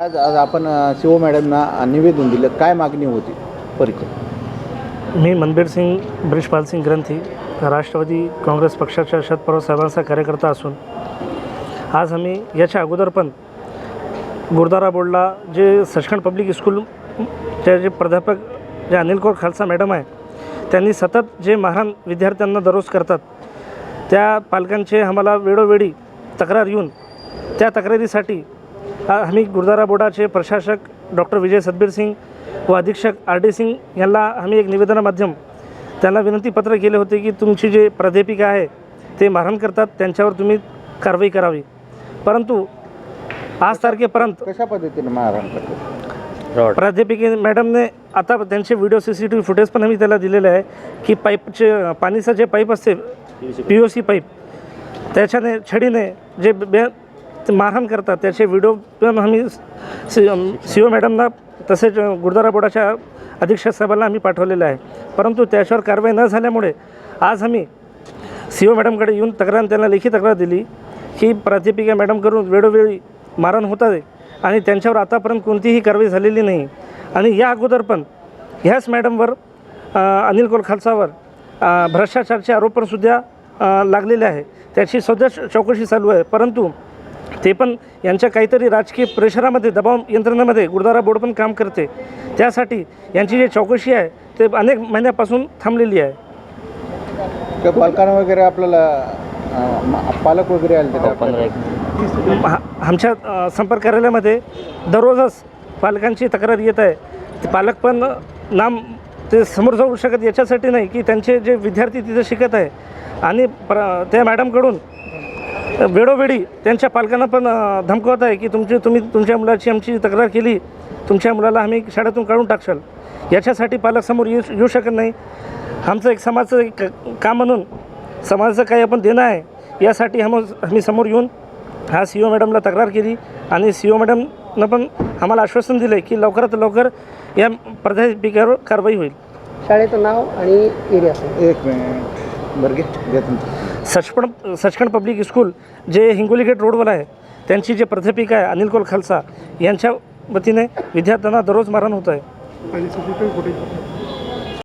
आज आज आपण अ, शिव मॅडमना निवेदन दिलं. काय मागणी होती? परिचय. मी मनबीर सिंग ब्रिजपाल सिंग ग्रंथी राष्ट्रवादी काँग्रेस पक्षाच्या शरद पवार साहेबांचा कार्यकर्ता असून आज आम्ही याच्या अगोदर पण गुरुद्वारा बोर्डला जे सचखंड पब्लिक स्कूलचे जे प्राध्यापक जे अनिल कौर खालसा मॅडम आहे त्यांनी सतत जे महान विद्यार्थ्यांना दररोज करतात त्या पालकांचे आम्हाला वेळोवेळी तक्रार येऊन त्या तक्रारीसाठी आम्ही गुरुद्वारा बोर्डाचे प्रशासक डॉक्टर विजय सतबीर सिंग व अधीक्षक आर डी सिंग यांना आम्ही एक निवेदनामाध्यम त्यांना विनंतीपत्र केले होते की तुमची जे प्राध्यापिका आहे ते मारहाण करतात त्यांच्यावर तुम्ही कारवाई करावी. परंतु आज तारखेपर्यंत कशा पद्धतीने मारहाण करतो प्राध्यापिके मॅडमने आता त्यांचे video C C T V footage पण आम्ही त्याला दिलेले आहे की पाईपचे पाणीचं जे पाईप असते पी ओ सी पाईप त्याच्याने छडीने जे बे ते मारहाण करतात. त्याचे व्हिडिओ पण आम्ही सी सी ओ मॅडमना तसेच गुरुद्वारा बोर्डाच्या अधीक्षक साहेबांना आम्ही पाठवलेलं आहे. परंतु त्याच्यावर कारवाई न झाल्यामुळे आज आम्ही सी ओ मॅडमकडे येऊन तक्रार त्यांना लेखी तक्रार दिली की प्राध्यापिका मॅडमकडून वेळोवेळी मारण होत आहे आणि त्यांच्यावर आतापर्यंत कोणतीही कारवाई झालेली नाही. आणि या अगोदर पण ह्याच मॅडमवर अनिल कोल खालसावर भ्रष्टाचारचे आरोप पण सुद्धा लागलेले आहे. त्याची सध्या चौकशी चालू आहे. परंतु ते पण यांच्या काहीतरी राजकीय प्रेशरामध्ये दबाव यंत्रणेमध्ये गुरुद्वारा बोर्ड पण काम करते. त्यासाठी यांची जी चौकशी आहे ते अनेक महिन्यापासून थांबलेली आहे. पालकांना वगैरे आपल्याला पालक वगैरे आले? हा- आमच्या संपर्क कार्यालयामध्ये दररोजच पालकांची तक्रार येत आहे. ते पालक पण नाम ते समोर जाऊ शकत याच्यासाठी नाही की त्यांचे जे विद्यार्थी तिथे शिकत आहे. आणि प्र त्या मॅडमकडून वेळोवेळी त्यांच्या पालकांना पण धमकवत आहे की तुमची तुम्ही तुमच्या मुलाची आमची तक्रार केली तुमच्या मुलाला आम्ही शाळेतून काढून टाकशाल. याच्यासाठी पालक समोर येऊ येऊ शकत नाही. आमचं एक समाजाचं एक काम म्हणून समाजाचं काही आपण देणं आहे यासाठी हम आम्ही समोर येऊन हा सी ओ मॅडमला तक्रार केली आणि सी ओ मॅडमनं पण आम्हाला आश्वासन दिलं की लवकरात लवकर या प्राध्यापिकेवर कारवाई होईल. शाळेचं नाव आणि एरिया एक मिनिट. बरं घे सचपण सचखंड सचखंड पब्लिक स्कूल जे हिंगोली गेट रोडवर आहे त्यांची जे प्राध्यापिका आहे अनिल कोल खालसा यांच्या वतीने विद्यार्थ्यांना दररोज मारण होत आहे.